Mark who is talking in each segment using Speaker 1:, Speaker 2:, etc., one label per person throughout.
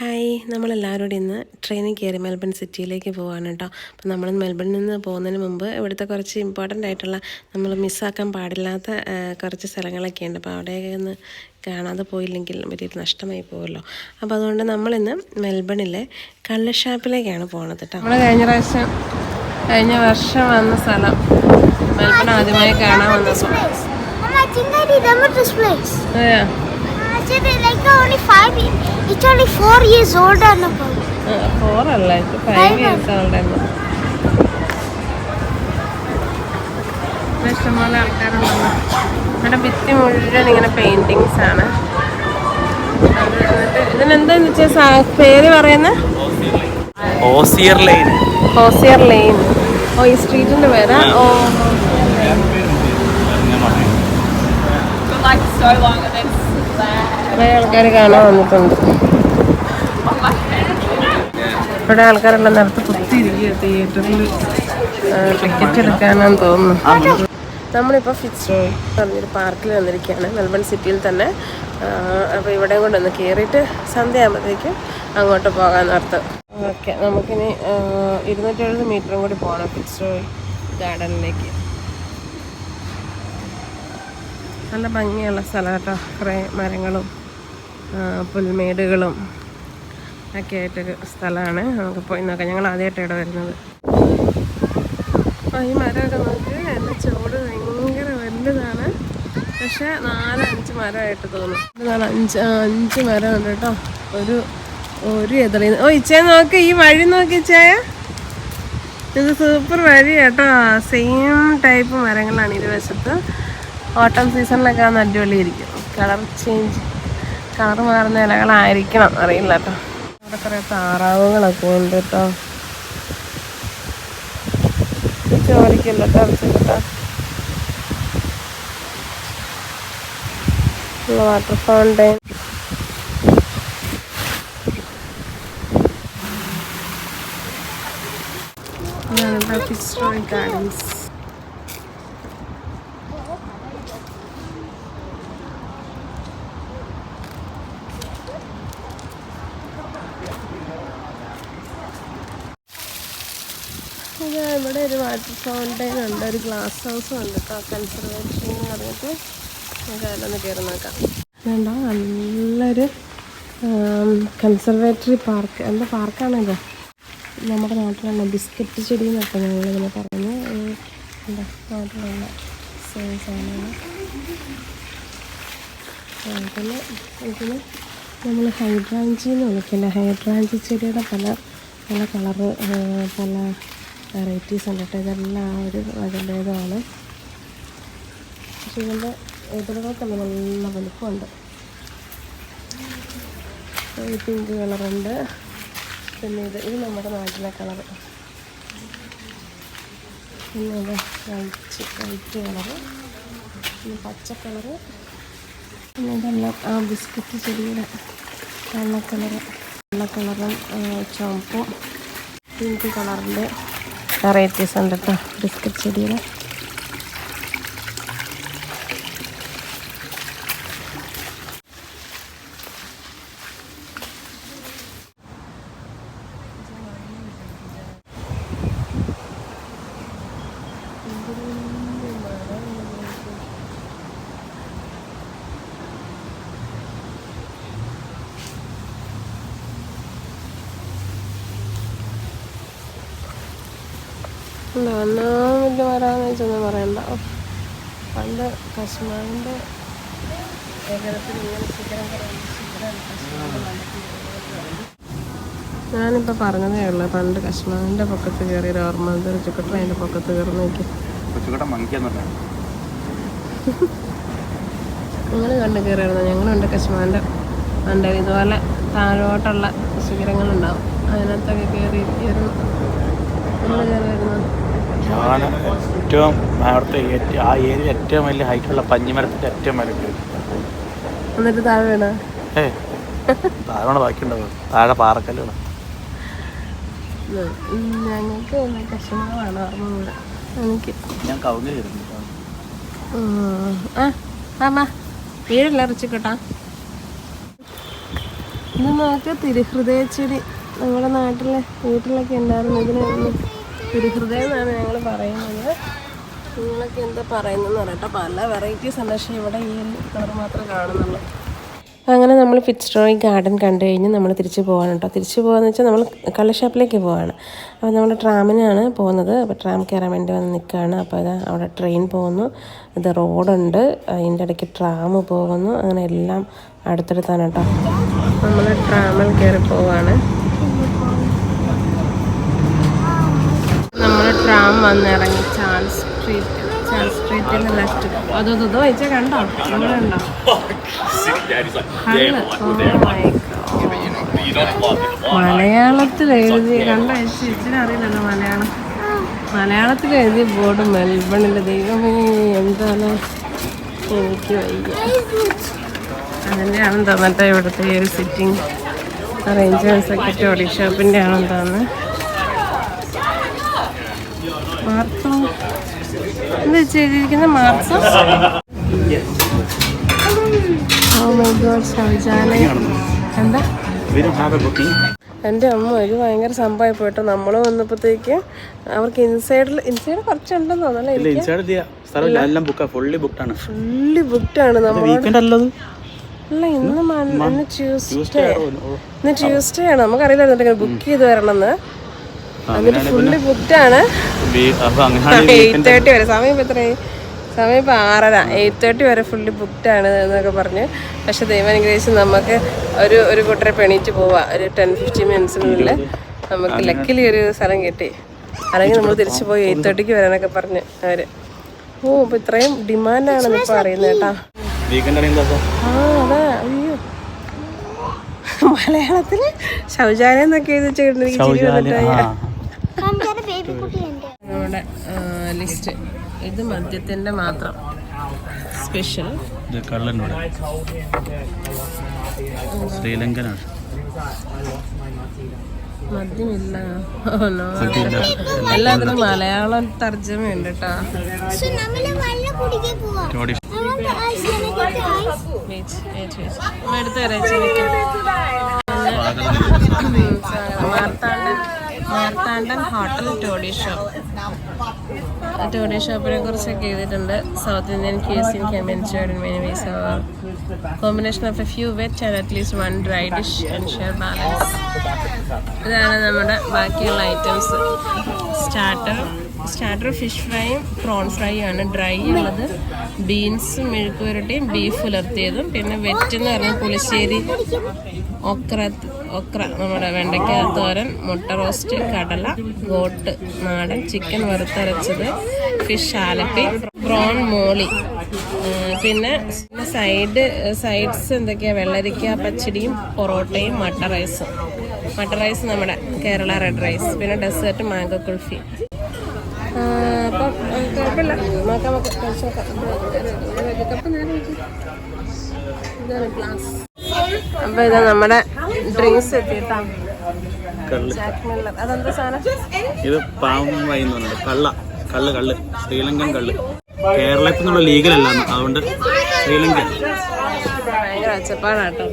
Speaker 1: Hi. നമ്മളെല്ലാവരും കൂടി ഇന്ന് ട്രെയിനിൽ കയറി മെൽബൺ സിറ്റിയിലേക്ക് പോവാണ് കേട്ടോ. അപ്പോൾ നമ്മൾ മെൽബണിൽ നിന്ന് പോകുന്നതിന് മുമ്പ് ഇവിടുത്തെ കുറച്ച് ഇമ്പോർട്ടന്റ് ആയിട്ടുള്ള നമ്മൾ മിസ്സാക്കാൻ പാടില്ലാത്ത കുറച്ച് സ്ഥലങ്ങളൊക്കെ ഉണ്ട്. അപ്പോൾ അവിടെയൊക്കെ ഒന്ന് കാണാതെ പോയില്ലെങ്കിൽ വലിയൊരു നഷ്ടമായി പോകുമല്ലോ. അപ്പോൾ അതുകൊണ്ട് നമ്മളിന്ന് മെൽബണിലെ കള്ളുഷാപ്പിലേക്കാണ് പോകുന്നത് കേട്ടോ. നമ്മൾ കഴിഞ്ഞ പ്രാവശ്യം കഴിഞ്ഞ വർഷം വന്ന സ്ഥലം മെൽബൺ ആദ്യമായി കാണാൻ
Speaker 2: വന്ന സ്ഥലം like It's only four years old and above.
Speaker 1: ഫോറല്ല ഫൈവ് ഇയേഴ്സ് ഉണ്ടായിരുന്നു ഇഷ്ടംപോലെ ആൾക്കാരുണ്ടല്ലോ. ഇവിടെ ഭിത്തി മുഴുവൻ ഇങ്ങനെ പെയിന്റിങ്സ് ആണ്. ഇതിനെന്താന്ന് വെച്ചാൽ പേര് പറയുന്ന?
Speaker 3: ഓസിയർ ലൈൻ.
Speaker 1: ഓസിയർ ലൈൻ. ഓ ഈ സ്ട്രീറ്റിന്റെ പേരാ? ഓ കുറേ ആൾക്കാർ കാണാൻ വന്നിട്ടുണ്ട്. ഇവിടെ ആൾക്കാരെല്ലാം നടത്ത് കുത്തിയിരിക്കുക തിയേറ്ററിൽ ടിക്കറ്റ് എടുക്കാനാന്ന് തോന്നുന്നു. നമ്മളിപ്പോൾ ഫിറ്റ്സ് പറഞ്ഞൊരു പാർക്കിൽ വന്നിരിക്കുകയാണ്. മെൽബൺ സിറ്റിയിൽ തന്നെ. അപ്പോൾ ഇവിടെ കൊണ്ടൊന്ന് കയറിയിട്ട് സന്ധ്യ ആകുമ്പോഴത്തേക്കും അങ്ങോട്ട് പോകാൻ അർത്ഥം ഓക്കെ നമുക്കിനി ഇരുന്നൂറ്റി എഴുപത് മീറ്ററും കൂടി പോകണം ഫിറ്റ്സ് ഗാർഡനിലേക്ക്. നല്ല ഭംഗിയുള്ള സ്ഥലം കേട്ടോ. കുറേ മരങ്ങളും പുൽമേടുകളും ഒക്കെ ആയിട്ടൊരു സ്ഥലമാണ്. നമുക്ക് പോയി നോക്കാം. ഞങ്ങൾ ആദ്യമായിട്ട് ഇവിടെ വരുന്നത്. അപ്പോൾ ഈ മരമൊക്കെ നോക്കി. എന്റെ ചുവട് ഭയങ്കര വലുതാണ്. പക്ഷേ നാലഞ്ച് മരമായിട്ട് തോന്നും. നാല് അഞ്ച് അഞ്ച് മരമുണ്ട് കേട്ടോ. ഒരു ഒരു എതിറി ഓ ഇച്ചയെ നോക്ക്. ഈ വഴി നോക്കി ഇച്ചായ ഇത് സൂപ്പർ വഴി കേട്ടോ. സെയിം ടൈപ്പ് മരങ്ങളാണ് ഇരുവശത്ത് ഓട്ടം സീസണിലൊക്കെ അടിപൊളിയായിരിക്കും. കളർ ചേഞ്ച് കളർ മാറുന്ന ഇലകളായിരിക്കണം. അറിയില്ല കേട്ടോ അവിടെ കുറേ താറാവുകളൊക്കെ ഉണ്ട് കേട്ടോ ചോദിക്കില്ല കേട്ടോ വാട്ടർ ഫൗണ്ടൈൻ ഇവിടെ ഗാർഡൻസ് ഇത് ഇവിടെ ഒരു വാട്ടർ ഫൗണ്ടൈൻ ഉണ്ട് ഒരു ഗ്ലാസ് ഹൗസ് ഉണ്ട് കേട്ടോ കൺസർവേഷൻ എന്ന് പറഞ്ഞിട്ട് നമുക്ക് അതിലൊന്ന് കയറി നോക്കാം വേണ്ട നല്ലൊരു കൺസർവേറ്ററി പാർക്ക് എന്താ പാർക്കാണല്ലോ നമ്മുടെ നാട്ടിലുള്ള ബിസ്ക്കറ്റ് ചെടി എന്നൊക്കെ ഞങ്ങളിങ്ങനെ ഏഹ് എന്താ നാട്ടിലുള്ള സാധനമാണ്. പിന്നെ ഇതിന് നമ്മൾ ഹൈഡ്രാഞ്ചി എന്ന് വിളിക്കില്ല ഹൈഡ്രാഞ്ചി ചെടിയുടെ പല പല കളറ് പല വെറൈറ്റീസ് ഉണ്ട് കേട്ടോ. ഇതെല്ലാം പക്ഷേ ഇതിന്റെ എതിർകൾക്കുള്ള നല്ല വലുപ്പമുണ്ട്. ഈ പിങ്ക് കളറുണ്ട് പിന്നെ ഇത് ഇത് നമ്മുടെ നാട്ടിലെ കളർ പിന്നെ ഇത് വൈറ്റ് വൈറ്റ് കളറ് പിന്നെ പച്ച കളറ് പിന്നെ ഇതെല്ലാം ആ ബിസ്ക്കറ്റ് ചെടിയുടെ വെള്ള കളറ് വെള്ള കളറും ചുവപ്പും പിങ്ക് കളറിന്റെ വെറൈറ്റീസ് ഉണ്ട് കേട്ടോ ബിസ്ക്കറ്റ് ചെടിയുടെ. ഉണ്ടോ വരാന്ന് വെച്ചൊന്നും പറയണ്ട. പണ്ട് കശ്മാവിന്റെ ശേഖരത്തിൽ ഇങ്ങനെ ശിഖരം. ഞാനിപ്പോൾ പറഞ്ഞതേ ഉള്ളൂ പണ്ട് കശ്മാവിന്റെ പൊക്കത്ത് കയറിയൊരു ഓർമ്മ എന്തൊരു ചുക്കട്ടൻ അതിന്റെ പൊക്കത്ത് കയറി നോക്കി. നിങ്ങൾ കണ്ട് കയറിയിരുന്നു? ഞങ്ങളുണ്ട് കശ്മാവിന്റെ പണ്ട് ഇതുപോലെ താഴോട്ടുള്ള ശിഖരങ്ങളുണ്ടാവും അതിനകത്തൊക്കെ കയറി കയറിയിരുന്നു
Speaker 3: ഞാൻ ഏറ്റവും അവിടുത്തെ ഏറ്റവും ആ ഏരിയ ഏറ്റവും വലിയ ഹൈറ്റുള്ള പഞ്ഞിമരത്തിന്റെ ഏറ്റവും വലിയ
Speaker 1: എന്നിട്ട് താഴെ വീണ?
Speaker 3: ഏ താഴെ ബാക്കിയുണ്ടാവും താഴെ പാറക്കല്ലാണ്
Speaker 1: ഞങ്ങൾക്ക് കശ്മാറാണ് ഓർമ്മ എനിക്ക്.
Speaker 3: ഞാൻ കവുങ്ങി കയറി
Speaker 1: ഉം. ആ ആ വാ. വീടില്ല റിച്ച് കേട്ടാ ഇത് നോക്ക് തിരുഹൃദയ ചെടി നമ്മുടെ നാട്ടിലെ വീട്ടിലൊക്കെ ഉണ്ടായിരുന്നു ഇതിനൊന്നും തിരുഹൃദയം എന്നാണ് ഞങ്ങൾ പറയുന്നത്. നിങ്ങളൊക്കെ എന്താ പറയുന്നതെന്ന് പറയട്ടെ. പല വെറൈറ്റീസ് ഉണ്ട്. ഇവിടെ ഈ കളർ മാത്രമേ കാണുന്നുള്ളൂ. അങ്ങനെ നമ്മൾ ഫിറ്റ്സ്ട്രോയി ഗാർഡൻ കണ്ടു കഴിഞ്ഞ് നമ്മൾ തിരിച്ചു പോകാൻ കേട്ടോ. തിരിച്ച് പോകാന്ന് വെച്ചാൽ നമ്മൾ കള്ളുഷാപ്പിലേക്ക് പോവാണ്. അപ്പോൾ നമ്മൾ ട്രാമിനാണ് പോകുന്നത്. അപ്പോൾ ട്രാം കയറാൻ വേണ്ടി വന്ന് നിൽക്കുകയാണ്. അപ്പോൾ ഇത് അവിടെ ട്രെയിൻ പോകുന്നു. ഇത് റോഡുണ്ട് അതിന്റെ ഇടയ്ക്ക് ട്രാം പോകുന്നു. അങ്ങനെ എല്ലാം അടുത്തെടുത്താണ് കേട്ടോ. നമ്മൾ ട്രാമിൽ കയറി പോവാണ് നമ്മൾ ട്രാം വന്നിറങ്ങി. ചാൾസ് സ്ട്രീറ്റ് ചാൾസ് സ്ട്രീറ്റിൽ ലെഫ്റ്റ്. അതോ അതോ കണ്ടോ. മലയാളത്തിൽ എഴുതി കണ്ട ഇച്ചിരി അറിയില്ലല്ലോ മലയാളം. മലയാളത്തിൽ എഴുതിയ ബോർഡ് മെൽബണിലെ ദൈവമേ എന്താണോ? എനിക്ക് വയ്യ. അതിന്റെ ആണെന്ന് തോന്നട്ടെ ഇവിടുത്തെ ഒരു സിറ്റിംഗ്. അറേഞ്ച്മെന്റ്സ് ഒക്കെ ഓഡിഷോപ്പിന്റെ ആണെന്ന് തോന്നുന്നു മാർത്തോ എന്താ ചെയ്തിരിക്കുന്ന മാർത്തോ ശൗചാലയം എന്താ? എന്റെ അമ്മ ഒരു ഭയങ്കര സംഭവമായി പോയിട്ട്. നമ്മൾ വന്നപ്പോഴത്തേക്ക് അവർക്ക് ഇൻസൈഡിൽ ഇൻസൈഡ് കുറച്ചുണ്ടെന്ന് തോന്നല്ലേ
Speaker 3: ഫുള്ളി ബുക്ക്ഡ് ആണ്.
Speaker 1: നമ്മൾ അല്ല ഇന്ന് ട്യൂസ്ഡേ ഇന്ന് ട്യൂസ്ഡേ ആണ്? നമുക്കറിയില്ലായിരുന്നു ബുക്ക് ചെയ്ത് വരണമെന്ന്. എന്നിട്ട് ഫുള്ളി ബുക്ക്ഡ് ആണ്.
Speaker 3: അപ്പൊ അങ്ങനെ
Speaker 1: എയ്റ്റ് തേർട്ടി വരെ. സമയം ഇപ്പം എത്രയായി? സമയം ഇപ്പം ആറര. എയ്റ്റ് തേർട്ടി വരെ ഫുള്ളി ബുക്ക്ഡ് ആണ് എന്നൊക്കെ പറഞ്ഞ്. പക്ഷെ ദൈവാനുഗ്രഹിച്ച് നമുക്ക് ഒരു ഒരു കൂട്ടരെ പെണീറ്റ് പോവാം. ഒരു ടെൻ ഫിഫ്റ്റീൻ മിനിറ്റ്സിനുള്ളിൽ നമുക്ക് ലക്കിലി ഒരു സ്ഥലം കിട്ടി. അല്ലെങ്കിൽ നമ്മൾ തിരിച്ചു പോയി എയ്റ്റ് തേർട്ടിക്ക് വരാനൊക്കെ പറഞ്ഞ് അവർ ഓ അപ്പോൾ ഇത്രയും ഡിമാൻഡാണെന്ന് ഇപ്പോൾ അറിയുന്നത് കേട്ടാ. ആ അതാ. അയ്യോ. മലയാളത്തിൽ ശൗചാലയം എന്നൊക്കെ എഴുതി ചേട്ടൻ എനിക്ക് ചിരി വന്നിട്ട് നമ്മുടെ ലിസ്റ്റ് ഇത് മദ്യത്തിന്റെ മാത്രം. സ്പെഷ്യൽ
Speaker 3: കള്ളനോട്. ശ്രീലങ്കനാണ്.
Speaker 1: മദ്യമില്ല. എല്ലാത്തിനും മലയാളം തർജമയുണ്ട് കേട്ടോ എടുത്ത് തരാം Marthandan Marthandan hotel toddy shop. Toddy ഷോപ്പിനെ കുറിച്ചൊക്കെ എഴുതിയിട്ടുണ്ട്. South Indian cuisine involves combination of a few wet and at least one dry dish and share balance ഇതാണ് നമ്മുടെ ബാക്കിയുള്ള ഐറ്റംസ് സ്റ്റാർട്ടർ സ്റ്റാർട്ടർ ഫിഷ് ഫ്രൈയും പ്രോൺ ഫ്രൈയും ആണ് ഡ്രൈ ഉള്ളത്. ബീൻസും മെഴുക്ക് പുരട്ടിയും ബീഫ് ഉലർത്തിയതും. പിന്നെ വെറ്റ് എന്ന് പറഞ്ഞാൽ പുളിശ്ശേരി ഒക്ര ഒക്ര നമ്മുടെ വെണ്ടയ്ക്ക തോരൻ മുട്ട റോസ്റ്റ് കടല ഗോട്ട് നാടൻ ചിക്കൻ വറുത്തരച്ചത് ഫിഷ് ആലപ്പി പ്രോൺ മോളി. പിന്നെ സൈഡ് സൈഡ്സ് എന്തൊക്കെയാ? വെള്ളരിക്ക പച്ചടിയും പൊറോട്ടയും മട്ട റൈസും. മട്ട റൈസ് നമ്മുടെ കേരള റെഡ് റൈസ് പിന്നെ ഡെസേർട്ട് മാംഗോ കുൾഫി അപ്പം കുഴപ്പമില്ല. ഇതാ നമ്മുടെ ഡ്രിങ്ക്സ് എത്തിയിട്ടാ. അതെന്താ സാധനം?
Speaker 3: ഇത് പാവം കള്ള. കള്ള് കള്ള്. ശ്രീലങ്കൻ കള്ള്. കേരളത്തിൽ നിന്നുള്ള ലീഗലല്ല അതുകൊണ്ട് ശ്രീലങ്കൻ.
Speaker 1: ഭയങ്കര ഒച്ചപ്പാടാട്ടോ.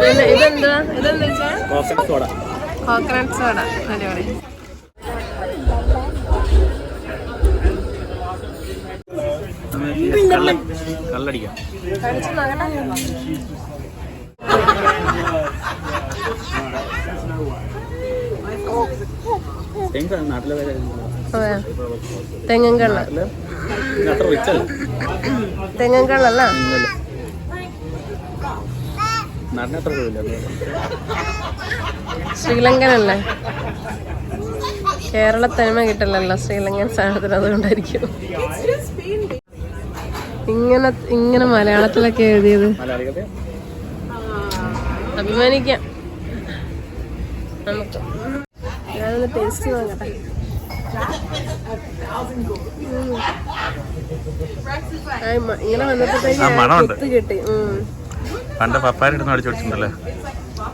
Speaker 1: പിന്നെ ഇതെന്താ ഇതെന്താ
Speaker 3: സോഡ
Speaker 1: കോക്കനട്ട് സോഡ അടിപൊളി.
Speaker 3: കള്ളടിക്കാം.
Speaker 1: കഴിച്ച് നോക്കട്ടെ
Speaker 3: തെങ്ങ് നാട്ടിലെ പേര്
Speaker 1: അതെ തെങ്ങൻ കള്ള.
Speaker 3: നാട്ടിൽ ഇത് അത്ര റിച്ച് അല്ല
Speaker 1: തെങ്ങൻ കള്ളല്ല?
Speaker 3: തെങ്ങല്ല നാട്ടിന് അത്ര ഇല്ല
Speaker 1: ശ്രീലങ്കനല്ലേ? കേരള തനിമ കിട്ടില്ലല്ലോ ശ്രീലങ്കൻ സാധനത്തിന് അതുകൊണ്ടായിരിക്കും. ഇങ്ങനെ ഇങ്ങനെ മലയാളത്തിലൊക്കെ എഴുതിയത്. അഭിമാനിക്കാം. നമുക്ക്. ഞാനൊന്ന് ടേസ്റ്റ് നോക്കട്ടെ. ഇങ്ങനെ വന്നപ്പോഴത്തേക്ക് കിട്ടി.
Speaker 3: പണ്ട് പപ്പാരി ഇടുന്ന അടിച്ചു പിടിച്ചിട്ടുണ്ടല്ലേ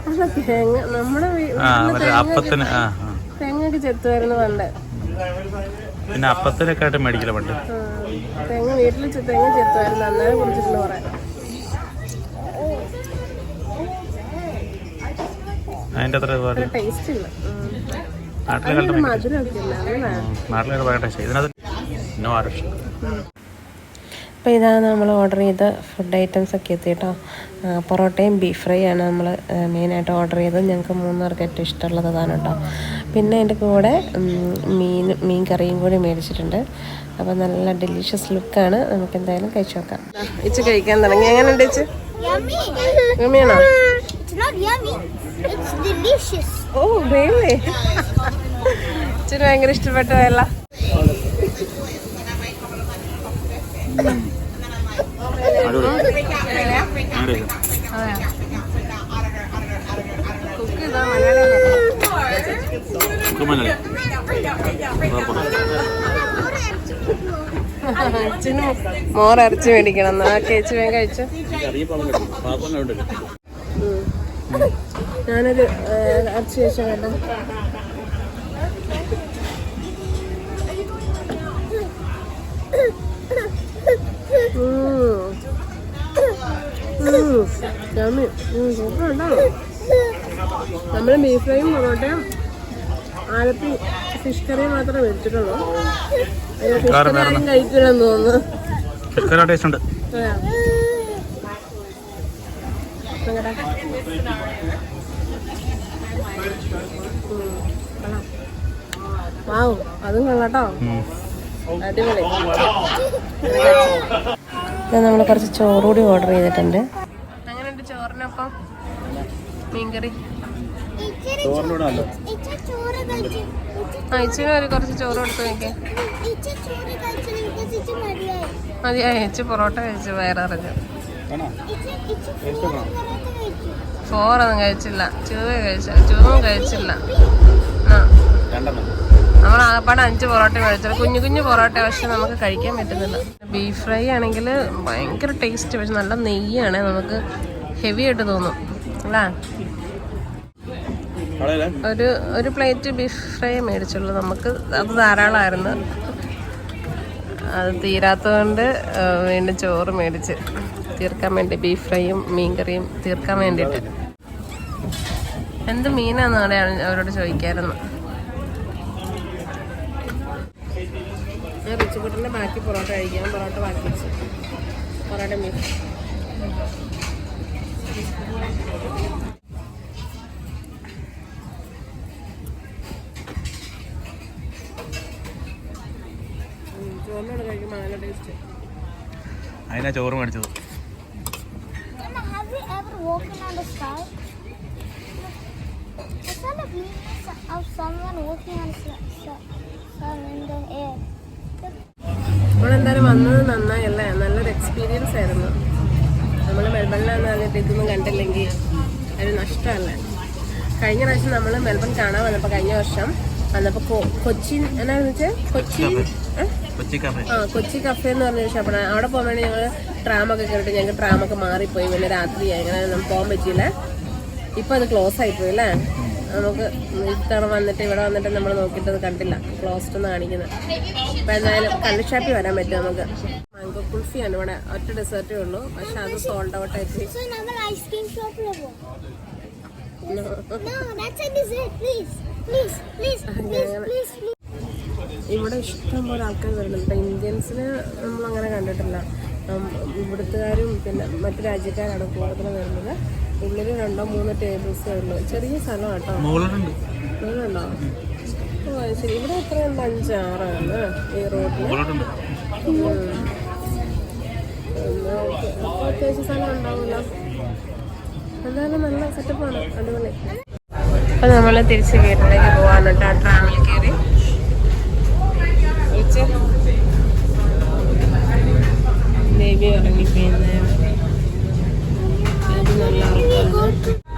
Speaker 1: അല്ല, തേങ്ങ. നമ്മുടെ
Speaker 3: ആ മറ്റേ അപ്പത്തിന്.
Speaker 1: തേങ്ങയൊക്കെ ചെത്തുമായിരുന്നു പണ്ട്.
Speaker 3: പിന്നെ അപ്പത്തിനൊക്കെ ആയിട്ട് മേടിക്കില്ല പണ്ട്.
Speaker 1: തേങ്ങ വീട്ടിൽ തേങ്ങ ചെത്തുമായിരുന്നു അന്നേരം കുടിച്ചിട്ടുണ്ട് കുറെ.
Speaker 3: അതിന്റെ അത്ര. നാട്ടിലെ നാട്ടിലെ ഭയങ്കര ടേസ്റ്റ് ഇതിനകത്ത് നോ
Speaker 1: അപ്പോൾ ഇതാണ് നമ്മൾ ഓർഡർ ചെയ്ത ഫുഡ് ഐറ്റംസ് ഒക്കെ എത്തി കേട്ടോ. പൊറോട്ടയും ബീഫ് ഫ്രൈ ആണ് നമ്മൾ മെയിനായിട്ട് ഓർഡർ ചെയ്തത്. ഞങ്ങൾക്ക് മൂന്നുപേർക്ക് ഏറ്റവും ഇഷ്ടമുള്ളത് അതാണ് കേട്ടോ. പിന്നെ അതിന്റെ കൂടെ മീൻ മീൻ കറിയും കൂടി മേടിച്ചിട്ടുണ്ട്. അപ്പോൾ നല്ല ഡെലീഷ്യസ് ലുക്കാണ് നമുക്ക് എന്തായാലും കഴിച്ചു നോക്കാം. ഇച്ച് കഴിക്കാൻ തുടങ്ങി. എങ്ങനെയുണ്ട് ഇച്ച്.
Speaker 2: It's not yummy. It's delicious.
Speaker 1: Oh, really? ഇച്ചിരി ഭയങ്കര ഇഷ്ടപ്പെട്ടതല്ല അച്ഛനും മോറിറച്ചി മേടിക്കണം എന്നാ കേച്ചു വേഗം കഴിച്ചു ഞാനൊരു ഇറച്ചി കഴിച്ച വേണ്ട? നമ്മൾ ബീഫ് ഫ്രൈയും പൊറോട്ടയും ആലപ്പി ഫിഷ് കറിയും മാത്രമേ മേടിച്ചിട്ടുള്ളൂ ഫിഷ് കറി ആരും കഴിക്കില്ലെന്ന് തോന്നുന്നു
Speaker 3: ഫിഷ് ടേസ്റ്റ് ഉണ്ട്
Speaker 1: അതെയോ? നോക്കട്ടെ. ഉം, കൊള്ളാം. വാവ് അതും കൊള്ളാട്ടോ അടിപൊളി. നമ്മൾ കുറച്ച് ചോറ് കൂടി ഓർഡർ ചെയ്തിട്ടുണ്ട്. അങ്ങനെയുണ്ട് ചോറിനൊപ്പം? മീൻകറി? ഒരു കുറച്ച് ചോറ് കൊടുത്തു നോക്കിയേ
Speaker 2: മതിയായി.
Speaker 1: പൊറോട്ട കഴിച്ചു വയറിറങ്ങി ചോറൊന്നും കഴിച്ചില്ല. ചൂവ കഴിച്ച ചൂവും കഴിച്ചില്ല. നമ്മൾ ആകപ്പാട് അഞ്ച് പൊറോട്ട കഴിച്ചത്. കുഞ്ഞു കുഞ്ഞു പൊറോട്ട പക്ഷെ നമുക്ക് കഴിക്കാൻ പറ്റുന്നില്ല. ബീഫ് ഫ്രൈ ആണെങ്കിൽ ഭയങ്കര ടേസ്റ്റ് പക്ഷെ നല്ല നെയ്യാണ്. നമുക്ക് ഹെവി ആയിട്ട് തോന്നും. അല്ലേ? ഒരു ഒരു പ്ലേറ്റ് ബീഫ് ഫ്രൈ മേടിച്ചുള്ളൂ. നമുക്ക് അത് ധാരാളമായിരുന്നു. അത് തീരാത്തതുകൊണ്ട് വീണ്ടും ചോറ് മേടിച്ച്. തീർക്കാൻ വേണ്ടി ബീഫ് ഫ്രൈയും മീൻ കറിയും തീർക്കാൻ വേണ്ടിയിട്ട്. എന്ത് മീനാന്ന് അവിടെ അവരോട് ചോദിക്കായിരുന്നു. റിച്ചുകുട്ടന്റെ ബാക്കി പൊറോട്ട കഴിക്കാം. പൊറോട്ട ബാക്കി വെച്ച്. പൊറോട്ട മീൻ. ചോറിനോട് കഴിക്കുമ്പോൾ നല്ല ടേസ്റ്റ്
Speaker 3: അതിനാ ചോറ് മേടിച്ചത്.
Speaker 2: Walked on the sky? I saw the glimpse of someone walking on sun in the air.
Speaker 1: നമ്മളെന്തായാലും വന്നത് നന്നായല്ലേ നല്ലൊരു എക്സ്പീരിയൻസ് ആയിരുന്നു നമ്മൾ മെൽബണിലാണ് ഇതൊന്നും കണ്ടില്ലെങ്കിൽ ഒരു നഷ്ടമല്ലേ കഴിഞ്ഞ പ്രാവശ്യം നമ്മൾ മെൽബൺ കാണാൻ വന്നപ്പോൾ കഴിഞ്ഞ വർഷം വന്നപ്പോൾ കൊ- കൊച്ചിൻ എന്നാന്ന് വെച്ചാൽ കൊച്ചി?
Speaker 3: കൊച്ചി കഫേ
Speaker 1: ആ കൊച്ചി കഫേ എന്ന് പറഞ്ഞ ഷോപ്പാണ് അവിടെ പോകാൻ വേണ്ടി ഞങ്ങൾ ട്രാമൊക്കെ കേട്ടിട്ട് ഞങ്ങൾക്ക് ട്രാമൊക്കെ മാറിപ്പോയി. പിന്നെ രാത്രി അങ്ങനെ നമുക്ക് പോകാൻ പറ്റിയില്ല. ഇപ്പൊ അത് ക്ലോസ് ആയിപ്പോയി അല്ലേ? നമുക്ക് ഇത്തവണ വന്നിട്ട് ഇവിടെ വന്നിട്ട് നമ്മൾ നോക്കിയിട്ട് അത് കണ്ടില്ല. ക്ലോസ്ഡ് എന്ന് കാണിക്കുന്നത് അപ്പൊ എന്തായാലും കള്ളിഷാപ്പിൽ വരാൻ പറ്റും നമുക്ക്. മാംഗോ കുൽഫിയാണ് ഇവിടെ. ഒറ്റ ഡെസേർട്ടേ ഉള്ളൂ. പക്ഷെ അത് സോൾഡ് ഔട്ട് ആയിട്ട്
Speaker 2: So നമ്മൾ ice cream shop level. No, that's a dessert. Please, please, please, please, please, please.
Speaker 1: ഇവിടെ ഇഷ്ടം പോലെ ആൾക്കാർ വരുന്നുണ്ട്. ഇപ്പം ഇന്ത്യൻസിന് നമ്മൾ അങ്ങനെ കണ്ടിട്ടില്ല. ഇവിടുത്തുകാരും പിന്നെ മറ്റു രാജ്യക്കാരാണ് കൂടുതൽ വരുന്നത്. ഉള്ളിൽ രണ്ടോ മൂന്നോ ടേബിൾസ് ഉള്ളൂ. ചെറിയ സ്ഥലം കേട്ടോ
Speaker 3: മുകളിലുണ്ടോ
Speaker 1: ഓ ശരി. ഇവിടെ എത്ര എത്രയുണ്ട് അഞ്ചാറാണ് ഈ റോഡിൽ അത്യാവശ്യം സ്ഥലം ഉണ്ടാവില്ല എന്തായാലും നല്ല സെറ്റപ്പാണ് അടിപൊളി. അപ്പൊ നമ്മൾ തിരിച്ച് വീട്ടിലേക്ക് പോവാനുണ്ട് ആ ട്രാവൽ കയറി ബേബി ഉറങ്ങിപ്പോയിരുന്നു നല്ല